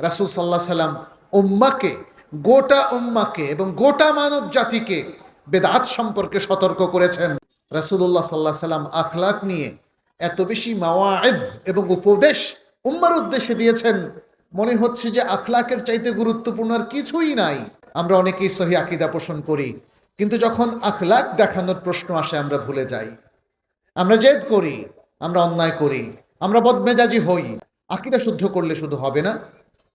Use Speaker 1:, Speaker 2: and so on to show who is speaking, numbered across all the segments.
Speaker 1: রাসুল সাল্লাহ সাল্লাম উম্মাকে, গোটা উম্মাকে এবং গোটা মানব জাতিকে বেদাত সম্পর্কে সতর্ক করেছেন। রাসুল্লাহ সাল্লাহ সাল্লাম আখলাক নিয়ে এত বেশি মাওয়াজ এবং উপদেশ উম্মার উদ্দেশ্যে দিয়েছেন। মনে হচ্ছে যে আখলাকের চাইতে গুরুত্বপূর্ণ আর কিছুই নাই। আমরা অনেকেই সহি আকিদা পোষণ করি, কিন্তু যখন আখলাক দেখানোর প্রশ্ন আসে, আমরা ভুলে যাই। আমরা জেদ করি, আমরা অন্যায় করি, আমরা বদমেজাজি হই। আকিদা শুদ্ধ করলে শুধু হবে না।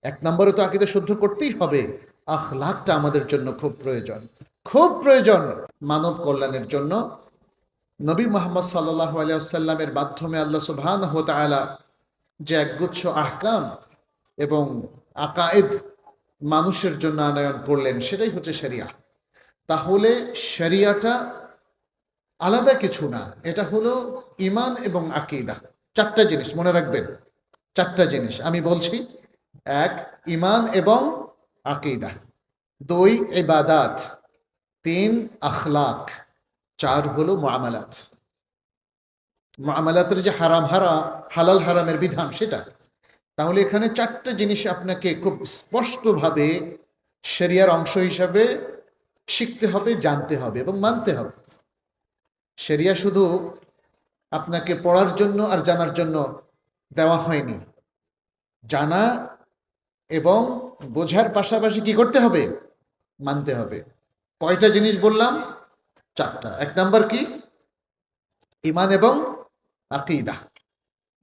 Speaker 1: এক নম্বরে তো আকিদা শুদ্ধ করতেই হবে। আখলাকটা আমাদের জন্য খুব প্রয়োজন। খুব প্রয়োজন মানব কল্যাণের জন্য। নবী মোহাম্মদ সাল্লাহ আলিয়াল্লামের মাধ্যমে আল্লাহ সুবহান আলা যে একগুচ্ছ আহকাম এবং আকায়েদ মানুষের জন্য আনয়ন করলেন, সেটাই হচ্ছে শরিয়া। তাহলে শরিয়াটা আলাদা কিছু না, এটা হলো ইমান এবং আকিদা। চারটা জিনিস, মনে রাখবেন। চারটা জিনিস আমি বলছি। এক ইমান এবং আকিদা। দুই, ইবাদাত। তিন, আখলাক। চার হলো মামালাত মামালাতের যে হারাম হারা, হালাল হারামের বিধান সেটা। তাহলে এখানে চারটা জিনিস আপনাকে খুব স্পষ্টভাবে সেরিয়ার অংশ হিসাবে শিখতে হবে, জানতে হবে এবং মানতে হবে। সেরিয়া শুধু আপনাকে পড়ার জন্য আর জানার জন্য দেওয়া হয়নি। জানা এবং বোঝার পাশাপাশি কি করতে হবে? মানতে হবে। কয়টা জিনিস বললাম? চারটা। এক নাম্বার কি? ইমান এবং আকিদা।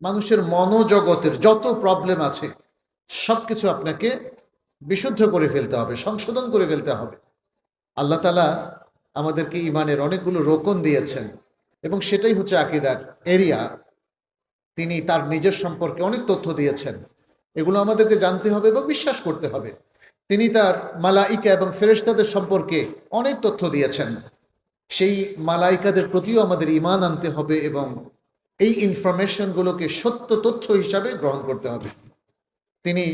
Speaker 1: মানুষের মনোজগতের যত প্রবলেম আছে সব কিছু আপনাকে বিশুদ্ধ করে ফেলতে হবে, সংশোধন করে ফেলতে হবে। আল্লাহ তালা আমাদেরকে ইমানের অনেকগুলো রোকন দিয়েছেন এবং সেটাই হচ্ছে আকিদার এরিয়া। তিনি তার নিজের সম্পর্কে অনেক তথ্য দিয়েছেন। এগুলো আমাদেরকে জানতে হবে এবং বিশ্বাস করতে হবে। তিনি তার মালাইকা এবং ফেরেশতাদের সম্পর্কে অনেক তথ্য দিয়েছেন। সেই মালাইকাদের প্রতিও আমাদের ইমান আনতে হবে এবং এই ইনফরমেশনগুলোকে সত্য তথ্য হিসাবে গ্রহণ করতে হবে। তিনি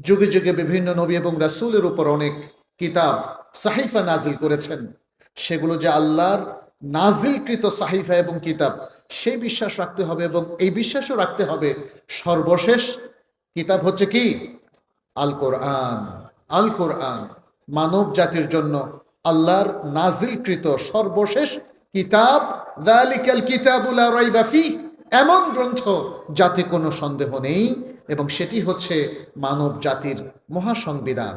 Speaker 1: যুগে যুগে বিভিন্ন নবী এবং রাসূলের উপর অনেক কিতাব সাহিফা নাজিল করেছেন। সেগুলো যে আল্লাহর নাজিলকৃত সাহিফা এবং কিতাব, সেই বিশ্বাস রাখতে হবে এবং এই বিশ্বাসও রাখতে হবে সর্বশেষ কিতাব হচ্ছে কি? আল কোরআন আল কোরআন মানব জাতির জন্য আল্লাহর নাজিলকৃত সর্বশেষ কিতাব। দালিকাল কিতাবুল রাইবাফি এমন গ্রন্থ যাতে কোনো সন্দেহ নেই এবং সেটি হচ্ছে মানব জাতির মহাসংবিধান।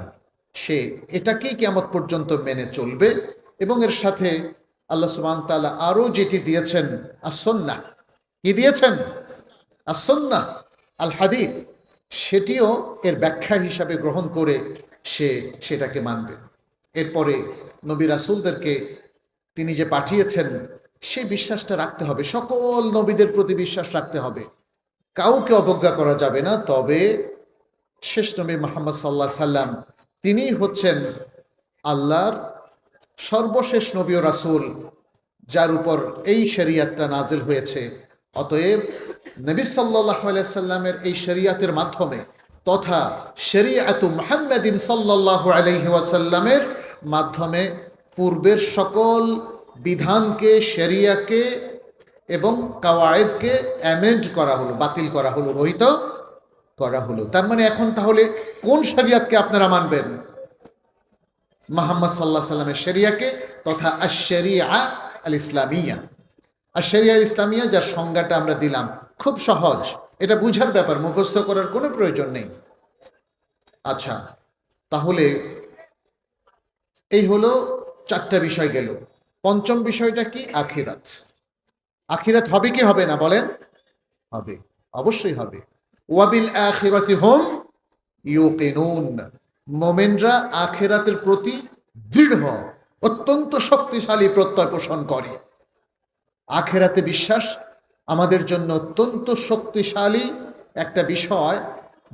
Speaker 1: সে এটাকেই কেমন পর্যন্ত মেনে চলবে এবং এর সাথে আল্লাহ সুবাহ তাআলা আরও যেটি দিয়েছেন আসন্না কি দিয়েছেন? আসন্না আল হাদিফ সেটিও এর ব্যাখ্যা হিসাবে গ্রহণ করে সে সেটাকে মানবে। এরপরে নবী রাসুলদেরকে তিনি যে পাঠিয়েছেন, সেই বিশ্বাসটা রাখতে হবে। সকল নবীদের প্রতি বিশ্বাস রাখতে হবে। কাউকে অবজ্ঞা করা যাবে না, তবে শেষ নবী মোহাম্মদ সাল্লাহ সাল্লাম তিনি হচ্ছেন আল্লাহর সর্বশেষ নবী ও রাসূল, যার উপর এই শরিয়াতটা নাজিল হয়েছে। অতএব নবী সাল্লাহ সাল্লামের এই শরিয়াতের মাধ্যমে তথা শরিয়াতু মুহাম্মাদিন সাল্লাল্লাহু আলাইহি ওয়াসাল্লামের মাধ্যমে পূর্বের সকল বিধানকে শরিয়াকে এবং কাওয়ায়েদকে অ্যামেন্ড করা হলো, বাতিল করা হলো, রহিত করা হলো। তার মানে এখন তাহলে কোন শরিয়াতকে আপনারা মানবেন? মোহাম্মদ সাল্লাহ সাল্লামের শরিয়াকে তথা আশরিয়া আল ইসলামিয়া আর ইসলামিয়া যার সংজ্ঞাটা আমরা দিলাম খুব সহজ। এটা বুঝার ব্যাপার, মুখস্থ করার কোনো প্রয়োজন নেই। আচ্ছা তাহলে এই হলো চারটা বিষয় গেল। পঞ্চম বিষয়টা কি? আখিরাত। আখিরাত হবে কি হবে না বলেন? হবে, অবশ্যই হবে। ওয়াবিল আখিরাতি হোম ইউকিনুন। মোমেনরা আখেরাতের প্রতি দৃঢ়, অত্যন্ত শক্তিশালী প্রত্যয় পোষণ করে। আখেরাতে বিশ্বাস আমাদের জন্য অত্যন্ত শক্তিশালী একটা বিষয়,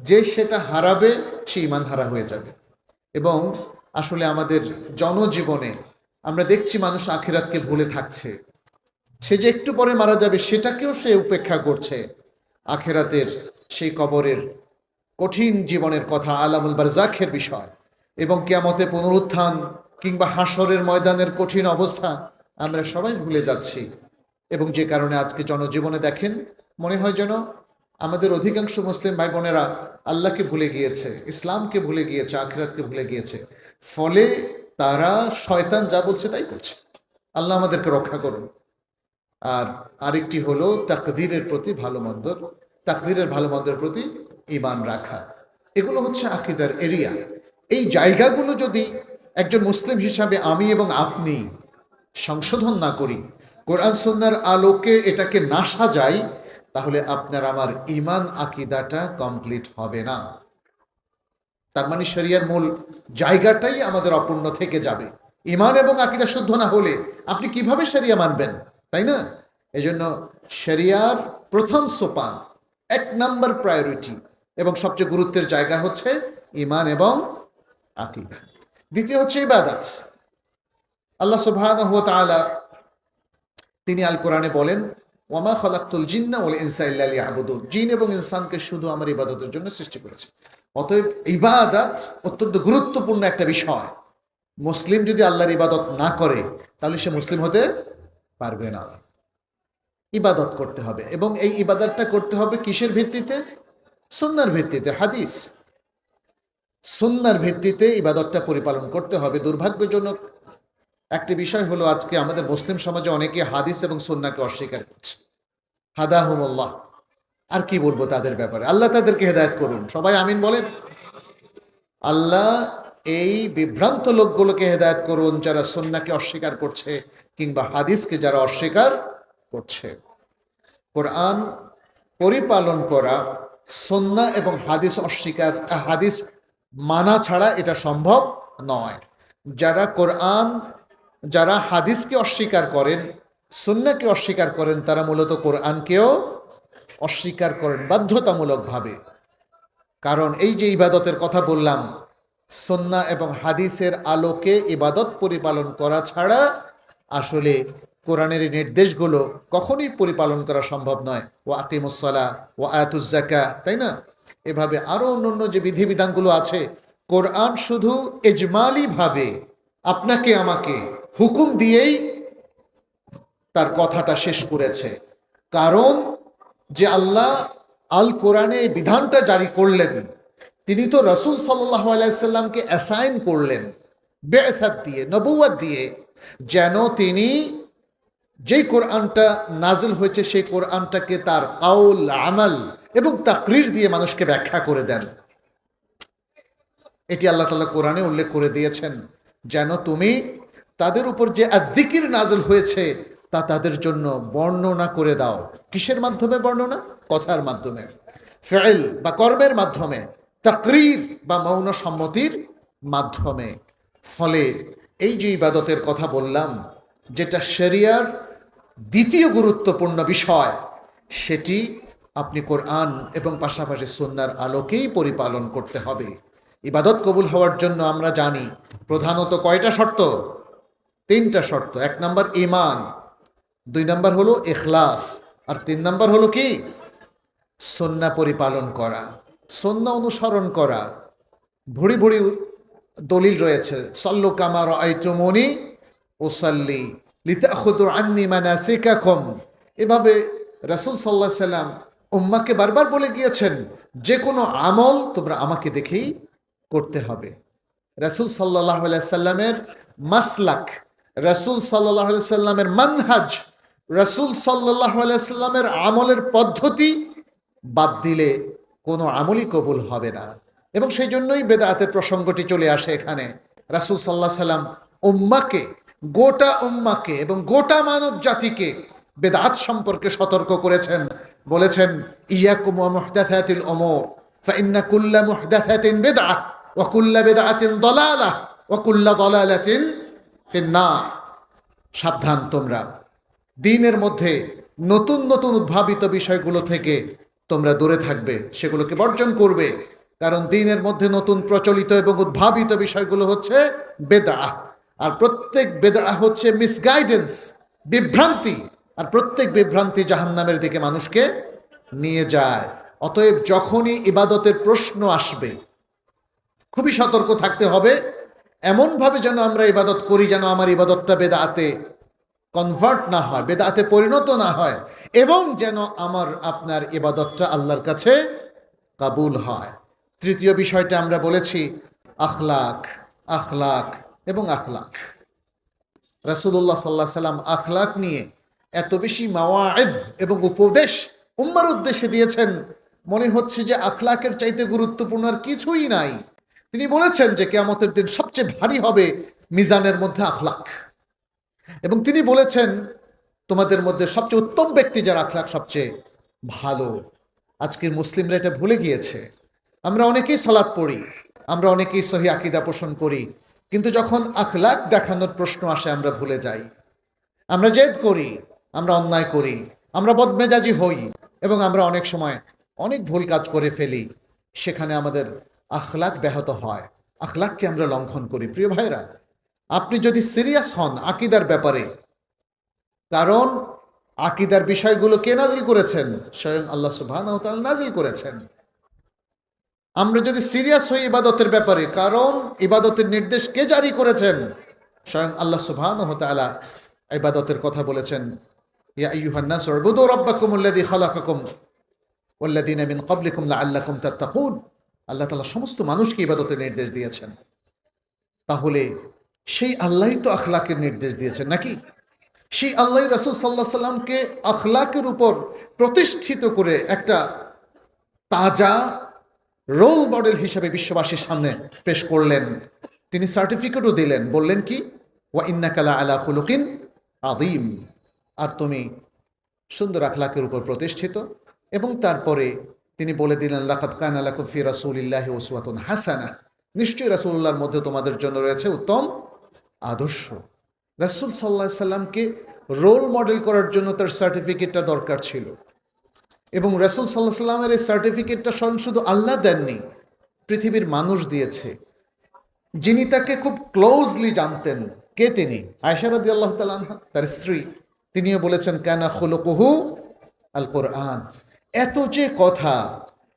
Speaker 1: যে সেটা হারাবে, সে ইমান হারা হয়ে যাবে। এবং আসলে আমাদের জনজীবনে আমরা দেখছি মানুষ আখেরাতকে ভুলে থাকছে। সে যে একটু পরে মারা যাবে, সেটাকেও সে উপেক্ষা করছে। আখেরাতের সেই কবরের কঠিন জীবনের কথা আলামুল বারজাখের বিষয় এবং কেয়ামতে পুনরুত্থান কিংবা হাসরের ময়দানের কঠিন অবস্থা আমরা সবাই ভুলে যাচ্ছি। এবং যে কারণে আজকে জনজীবনে দেখেন, মনে হয় যেন আমাদের অধিকাংশ মুসলিম ভাই বোনেরা আল্লাহকে ভুলে গিয়েছে, ইসলামকে ভুলে গিয়েছে, আখিরাতকে ভুলে গিয়েছে। ফলে তারা শয়তান যা বলছে তাই করছে। আল্লাহ আমাদেরকে রক্ষা করুন। আর আরেকটি হলো তাকদিরের প্রতি ভালো মন্দ তাকদিরের ভালো মন্দের প্রতি ইমান রাখা। এগুলো হচ্ছে আকিদার এরিয়া। এই জায়গাগুলো যদি একজন মুসলিম হিসাবে আমি এবং আপনি সংশোধন না করি কোরআন সুন্নার আলোকে এটাকে না সাজাই, তাহলে আপনার আমার ইমান আকিদাটা কমপ্লিট হবে না। তার মানে শরিয়ার মূল জায়গাটাই আমাদের অপূর্ণ থেকে যাবে। ইমান এবং আকিদা শুদ্ধ না হলে আপনি কীভাবে শরিয়া মানবেন, তাই না? এজন্য শরিয়ার প্রথম সোপান, এক নাম্বার প্রায়োরিটি এবং সবচেয়ে গুরুত্বের জায়গা হচ্ছে ইমান এবং আকিদা। দ্বিতীয় হচ্ছে ইবাদত। আল্লাহ ওয়া তাআলা তিনি আল কোরআনে বলেন, ওয়ামা খলাক্তুল জিন্না ওয়াল ইনসা ইল্লা লিয়াবুদুন। জিন এবং ইনসানকে শুধু আমার ইবাদতের জন্য সৃষ্টি করেছে। অতএব ইবাদত অত্যন্ত গুরুত্বপূর্ণ একটা বিষয়। মুসলিম যদি আল্লাহর ইবাদত না করে, তাহলে সে মুসলিম হতে পারবে না। ইবাদত করতে হবে এবং এই ইবাদতটা করতে হবে কিসের ভিত্তিতে? সুন্নার ভিত্তিতে, হাদিস। সুন্নার ভিত্তিতে ইবাদতটা পরিপালন করতে হবে। দুর্ভাগ্যজনক একটি বিষয় হলো আজকে আমাদের মুসলিম সমাজে অনেকে হাদিস এবং সুন্নাকে অস্বীকার করছে। হাদা হাদাহুমুল্লাহ। আর কি বলব তাদের ব্যাপারে? আল্লাহ তাদেরকে হেদায়ত করুন। সবাই আমিন বলেন? আল্লাহ এই বিভ্রান্ত লোকগুলোকে হেদায়েত করুন যারা সুন্নাকে অস্বীকার করছে কিংবা হাদিসকে যারা অস্বীকার করছে। কোরআন পরিপালন করা সন্না এবং হাদিস অস্বীকার, হাদিস মানা ছাড়া এটা সম্ভব নয়। যারা কোরআন যারা হাদিসকে অস্বীকার করেন সুন্নাকে অস্বীকার করেন, তারা মূলত কোরআনকেও অস্বীকার করেন বাধ্যতামূলকভাবে। কারণ এই যে ইবাদতের কথা বললাম সন্না এবং হাদিসের আলোকে ইবাদত পরিপালন করা ছাড়া আসলে কোরআনের এই নির্দেশগুলো কখনই পরিপালন করা সম্ভব নয়। ও আকিমুসলা ও আয়াতুজ্জাকা তাই না? এভাবে আরও অন্যান্য যে বিধিবিধানগুলো আছে, কোরআন শুধু এজমালিভাবে আপনাকে, আমাকে হুকুম দিয়েই তার কথাটা শেষ করেছে। কারণ যে আল্লাহ আল কোরআনে বিধানটা জারি করলেন, তিনি তো রসুল সাল্লাহ অ্যাসাইন করলেন বেসাদ দিয়ে নবুয়াদ দিয়ে, যেন তিনি যেই কোরআনটা নাজিল হয়েছে সেই কোরআনটাকে তার আউল আমাল এবং তাকরির দিয়ে মানুষকে ব্যাখ্যা করে দেন। এটি আল্লাহ তালা কোরআনে উল্লেখ করে দিয়েছেন, যেন তুমি তাদের উপর যে আদিকির নাজল হয়েছে, তা তাদের জন্য বর্ণনা করে দাও। কিসের মাধ্যমে বর্ণনা? কথার মাধ্যমে। ফেল বা কর্মের মাধ্যমে, তাকরির বা মৌন সম্মতির মাধ্যমে। ফলে এই যে ইবাদতের কথা বললাম, যেটা শরিয়ার দ্বিতীয় গুরুত্বপূর্ণ বিষয়, সেটি আপনি কোরআন এবং পাশাপাশি সন্ন্যার আলোকেই পরিপালন করতে হবে। ইবাদত কবুল হওয়ার জন্য আমরা জানি, প্রধানত কয়টা শর্ত? তিনটা শর্ত। এক নম্বর ইমান দুই নম্বর হলো এখলাস আর তিন নম্বর হলো কি? সন্না পরিপালন করা, সন্না অনুসরণ করা। ভুড়ি ভুড়ি দলিল রয়েছে, সল্লু কামার আইতুমনি ওসাল্লি লিতাখুদুর আন্নি মানাসিকাকুম। এভাবে রাসূল সাল্লাহ সাল্লাম উম্মাকে বারবার বলে গিয়েছেন, যে কোনো আমল তোমরা আমাকে দেখেই করতে হবে। রাসূল সাল্লাহ সাল্লামের মাসলাক রাসূল সাল্লাহ সাল্লামের মানহাজ, রাসূল সাল্লাহ সাল্লামের আমলের পদ্ধতি বাদ দিলে কোনো আমলই কবুল হবে না। এবং সেই জন্যই বেদাতের প্রসঙ্গটি চলে আসে এখানে। রাসূল সাল্লাহ সাল্লাম উম্মাকে, গোটা উম্মাকে এবং গোটা মানব জাতিকে বেদাত সম্পর্কে সতর্ক করেছেন। বলেছেন, ইয়াকুম মুহদাথাতিল উমুর ফাইন্না কুল্লা মুহদাথাতিন বিদআহ, ওয়া কুল্লা বিদআতিন দালালাহ ওয়া কুল্লা দালালাতিন ফিন্নার, সাবধান তোমরা। দিনের মধ্যে নতুন নতুন উদ্ভাবিত বিষয়গুলো থেকে তোমরা দূরে থাকবে, সেগুলোকে বর্জন করবে। কারণ দিনের মধ্যে নতুন প্রচলিত এবং উদ্ভাবিত বিষয়গুলো হচ্ছে বেদা আর প্রত্যেক বেদা হচ্ছে মিসগাইডেন্স বিভ্রান্তি। আর প্রত্যেক বিভ্রান্তি জাহান্নামের দিকে মানুষকে নিয়ে যায়। অতএব যখনই ইবাদতের প্রশ্ন আসবে, খুবই সতর্ক থাকতে হবে। এমনভাবে যেন আমরা ইবাদত করি যেন আমার ইবাদতটা বেদাতে কনভার্ট না হয়, বেদাতে পরিণত না হয়, এবং যেন আমার, আপনার ইবাদতটা আল্লাহর কাছে কাবুল হয়। তৃতীয় বিষয়টা আমরা বলেছি, আখলাক আখলাক এবং আখলাক। রাসুল্লাহ সাল্লাহ সাল্লাম আখলাক নিয়ে এত বেশি মাওয়ায়েদ এবং উপদেশ উম্মার উদ্দেশ্যে দিয়েছেন। মনে হচ্ছে যে আখলাকের চাইতে গুরুত্বপূর্ণ আর কিছুই নাই। তিনি বলেছেন যে কেয়ামতের দিন সবচেয়ে ভারী হবে মিজানের মধ্যে আখলাক। এবং তিনি বলেছেন, তোমাদের মধ্যে সবচেয়ে উত্তম ব্যক্তি যার আখলাক সবচেয়ে ভালো। আজকের মুসলিমরা এটা ভুলে গিয়েছে। আমরা অনেকেই সালাদ পড়ি, আমরা অনেকেই সহি আকিদা পোষণ করি, কিন্তু যখন আখলাক দেখানোর প্রশ্ন আসে, আমরা ভুলে যাই। আমরা জেদ করি, আমরা অন্যায় করি, আমরা বদমেজাজি হই, এবং আমরা অনেক সময় অনেক ভুল কাজ করে ফেলি। সেখানে আমাদের আখলাক ব্যাহত হয়। আখলাককে আমরা লঙ্ঘন করি। প্রিয় ভাইরা আপনি যদি সিরিয়াস হন আকিদার ব্যাপারে, কারণ আকিদার বিষয়গুলো কে নাজিল করেছেন? স্বয়ং আল্লাহ সুবহান নাজিল করেছেন। আমরা যদি সিরিয়াস হই ইবাদতের ব্যাপারে, কারণ ইবাদতের নির্দেশ কে জারি করেছেন? স্বয়ং আল্লাহ সুবহান তাআলা ইবাদতের কথা বলেছেন। ইয়া আইয়ুহান নাস উবুদু রাব্বাকুম আল্লাযী খালাকাকুম ওয়াল্লাযীনা মিন ক্বাবলিকুম লাআল্লাকুম তাত্তাকুন। আল্লাহ তাআলা সমস্ত মানুষকে ইবাদতের নির্দেশ দিয়েছেন। তাহলে সেই আল্লাহই তো আখলাকের নির্দেশ দিয়েছেন নাকি? সেই আল্লাহ রাসূল সাল্লাহ সাল্লামকে আখলাকের উপর প্রতিষ্ঠিত করে একটা তাজা রোল মডেল হিসেবে বিশ্ববাসীর সামনে পেশ করলেন। তিনি সার্টিফিকেটও দিলেন, বললেন কি, ওয়া ইন্নাকালা আলা খুলুকিন আদিম আর তুমি সুন্দর আখলাকের উপর প্রতিষ্ঠিত এবং তারপরে তিনি বলে দিলেন লাকাত কান আলাকুম ফি রাসূলিল্লাহি উসওয়াতুন হাসানা। নিশ্চয়ই রাসূলুল্লাহর মধ্যে তোমাদের জন্য রয়েছে উত্তম আদর্শ। রাসূল সাল্লাহ সাল্লামকে রোল মডেল করার জন্য তার সার্টিফিকেটটা দরকার ছিল। এবং রাসূল সাল্লাহ সাল্লামের এই সার্টিফিকেটটা স্বয়ং শুধু আল্লাহ দেননি, পৃথিবীর মানুষ দিয়েছে। যিনি তাকে খুব ক্লোজলি জানতেন, কে তিনি? আয়সারদি আল্লাহ তালানহা তার স্ত্রী। তিনিও বলেছেন, কানা খুলকুহু আল কোরআন এত যে কথা,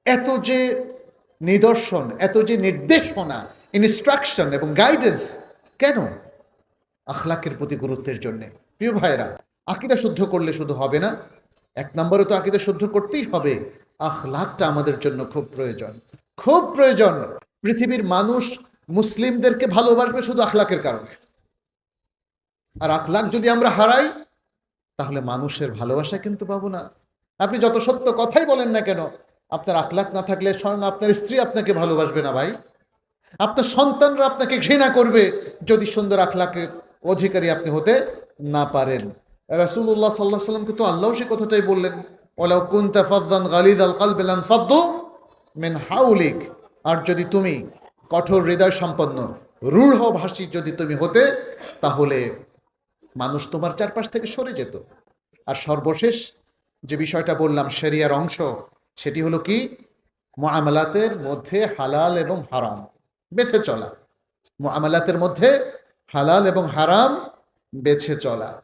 Speaker 1: এত যে নিদর্শন, এত যে নির্দেশনা ইনস্ট্রাকশন এবং গাইডেন্স কেন? আখলাকের প্রতি গুরুত্বের জন্যে। প্রিয় ভাইরা আকিদা শুদ্ধ করলে শুধু হবে না, এক নম্বরে তো আকিদা শুদ্ধ করতেই হবে। আখলাকটা আমাদের জন্য খুব প্রয়োজন। খুব প্রয়োজন পৃথিবীর মানুষ মুসলিমদেরকে ভালোবাসবে শুধু আখলাকের কারণে। আর আখলাক যদি আমরা হারাই, তাহলে মানুষের ভালোবাসা কিন্তু পাবো না। আপনি যত সত্য কথাই বলেন না কেন, আপনার আখলাক না থাকলে স্বয়ং আপনার স্ত্রী আপনাকে ভালোবাসবে না ভাই। আপনার সন্তানরা আপনাকে ঘৃণা করবে যদি সুন্দর আখলাকের অধিকারী আপনি হতে না পারেন। রাসুল্লাহ সাল্লাহ সাল্লামকে তো আল্লাহ সে কথাটাই বললেন ওলাউ কুন্তা ফাদ্দান গালিদ আল কাল বেলান ফাদ্দু মেন হাউলিক। আর যদি তুমি কঠোর হৃদয় সম্পন্ন, রূঢ় ভাষী যদি তুমি হতে, তাহলে মানুষ তোমার চারপাশ থেকে সরে যেত। আর সর্বশেষ যে বিষয়টা বললাম, শরিয়ার অংশ, সেটি হলো কি? মোয়ামলাতের মধ্যে হালাল এবং হারাম, বেছে চলা। মোয়ামলাতের মধ্যে হালাল এবং হারাম বেছে চলা।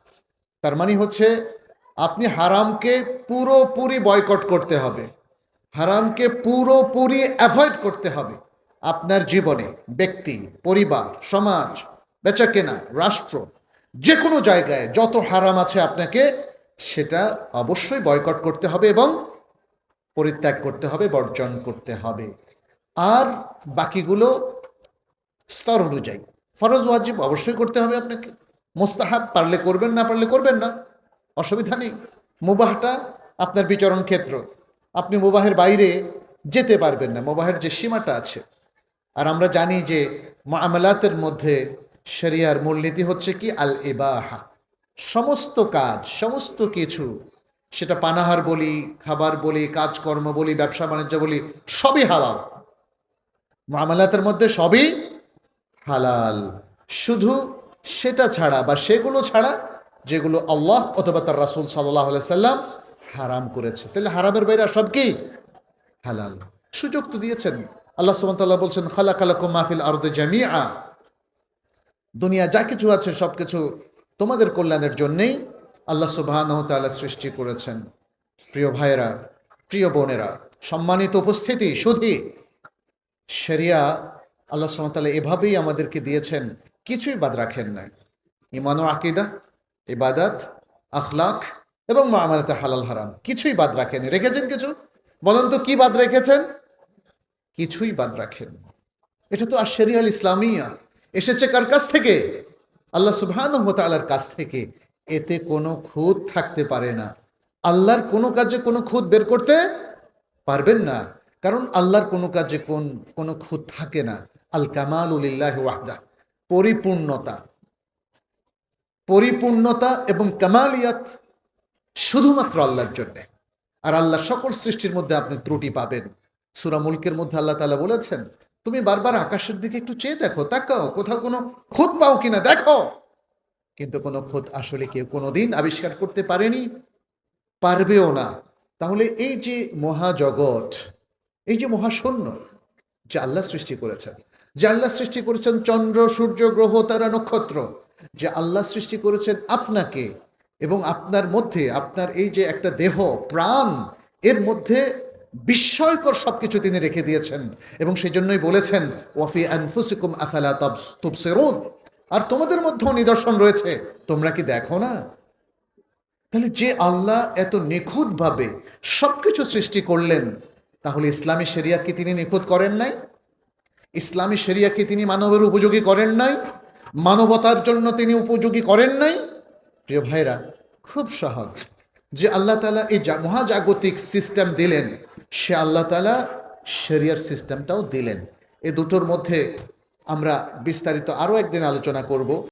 Speaker 1: তার মানে হচ্ছে, আপনি হারামকে পুরোপুরি বয়কট করতে হবে। হারামকে পুরোপুরি অ্যাভয়েড করতে হবে আপনার জীবনে, ব্যক্তি, পরিবার, সমাজ, বেচাকেনা, রাষ্ট্র যে কোনো জায়গায় যত হারাম আছে আপনাকে সেটা অবশ্যই বয়কট করতে হবে এবং পরিত্যাগ করতে হবে, বর্জন করতে হবে। আর বাকিগুলো স্তর অনুযায়ী। ফরজ, ওয়াজিব অবশ্যই করতে হবে আপনাকে। মোস্তাহাব পারলে করবেন, না পারলে করবেন না। অসুবিধা নেই। মুবাহটা আপনার বিচরণ ক্ষেত্র। আপনি মুবাহের বাইরে যেতে পারবেন না। মুবাহের যে সীমাটা আছে। আর আমরা জানি যে মামলাতের মধ্যে শরিয়ার মূলনীতি হচ্ছে কি? আল ইবাহা সমস্ত কাজ, সমস্ত কিছু, সেটা পানাহার বলি, খাবার বলি, কাজকর্ম বলি, ব্যবসা বাণিজ্য বলি, সবই হালাল। মামলাতের মধ্যে সবই হালাল। শুধু সেটা ছাড়া বা সেগুলো ছাড়া যেগুলো আল্লাহ অথবা তার রাসুল সাল্লাহ সাল্লাম হারাম করেছে। তাহলে হারামের বাইরে সব কি? হালাল। সুযোগ তো দিয়েছেন। আল্লাহ সুবহানাহু বলছেন খালা খালাকুম মাহফিল আরদে জামিআ। দুনিয়া যা কিছু আছে সব কিছু তোমাদের কল্যাণের জন্যেই আল্লাহ সুবহানাহু তাআলা সৃষ্টি করেছেন। প্রিয় ভাইয়েরা, প্রিয় বোনেরা, সম্মানিত উপস্থিতি শুধু শরিয়া আল্লাহ তাআলা এভাবেই আমাদেরকে দিয়েছেন, কিছুই বাদ রাখেন নাই। ইমান আকিদা, ইবাদাত, আখলাক এবং মামালাতে হালাল হারাম, কিছুই বাদ রাখেনি রেখেছেন কিছু? বলেন তো, কি বাদ রেখেছেন? কিছুই বাদ রাখেন এটা তো আশরিয়াল ইসলামিয়া এসেছে কার কাছ থেকে? আল্লাহ সুবহান তালার কাছ থেকে এতে কোনো খুঁত থাকতে পারে না। আল্লাহর কোনো কাজে কোনো খুঁত বের করতে পারবেন না, কারণ আল্লাহর কোনো কাজে কোন, কোনো খুঁত থাকে না। আল কামাল উলিল্লাহ ওয়াহদা, পরিপূর্ণতা। পরিপূর্ণতা এবং কামালিয়াত শুধুমাত্র আল্লাহর জন্যে। আর আল্লাহ সকল সৃষ্টির মধ্যে আপনি ত্রুটি পাবেন। সুরা মুলকের মধ্যে আল্লাহ তালা বলেছেন তুমি বারবার আকাশের দিকে একটু চেয়ে দেখো, তাকাও, কোথাও কোনো খুঁত পাও কিনা, দেখো। কিন্তু কোনো খুঁত আসলে কেউ কোনোদিন আবিষ্কার করতে পারেনি, পারবেও না। তাহলে এই যে মহাজগৎ, এই যে মহাশূন্য, যে আল্লাহ সৃষ্টি করেছেন, যে আল্লাহ সৃষ্টি করেছেন চন্দ্র, সূর্য, গ্রহ, তারা নক্ষত্র, যে আল্লাহ সৃষ্টি করেছেন আপনাকে এবং আপনার মধ্যে, আপনার এই যে একটা দেহ, প্রাণ, এর মধ্যে বিস্ময়কর সবকিছু তিনি রেখে দিয়েছেন এবং সেই জন্যই বলেছেন, ওয়াফি আনফুসিকুম আফালা তুবসিরুন। আর তোমাদের মধ্যেও নিদর্শন রয়েছে, তোমরা কি দেখো না? তাহলে যে আল্লাহ এত নিখুঁতভাবে সবকিছু সৃষ্টি করলেন, তাহলে ইসলামী শরিয়া কি তিনি নিখুঁত করেন নাই? ইসলামী শরিয়া কি তিনি মানবের উপযোগী করেন নাই? মানবতার জন্য তিনি উপযোগী করেন নাই? প্রিয় ভাইরা খুব সহজ। যে আল্লাহ তালা এই মহাজাগতিক সিস্টেম দিলেন সে আল্লাহ তালা শরিয়ার সিস্টেমটাও দিলেন। এ দুটোর মধ্যে আমরা বিস্তারিত আরও একদিন আলোচনা করব।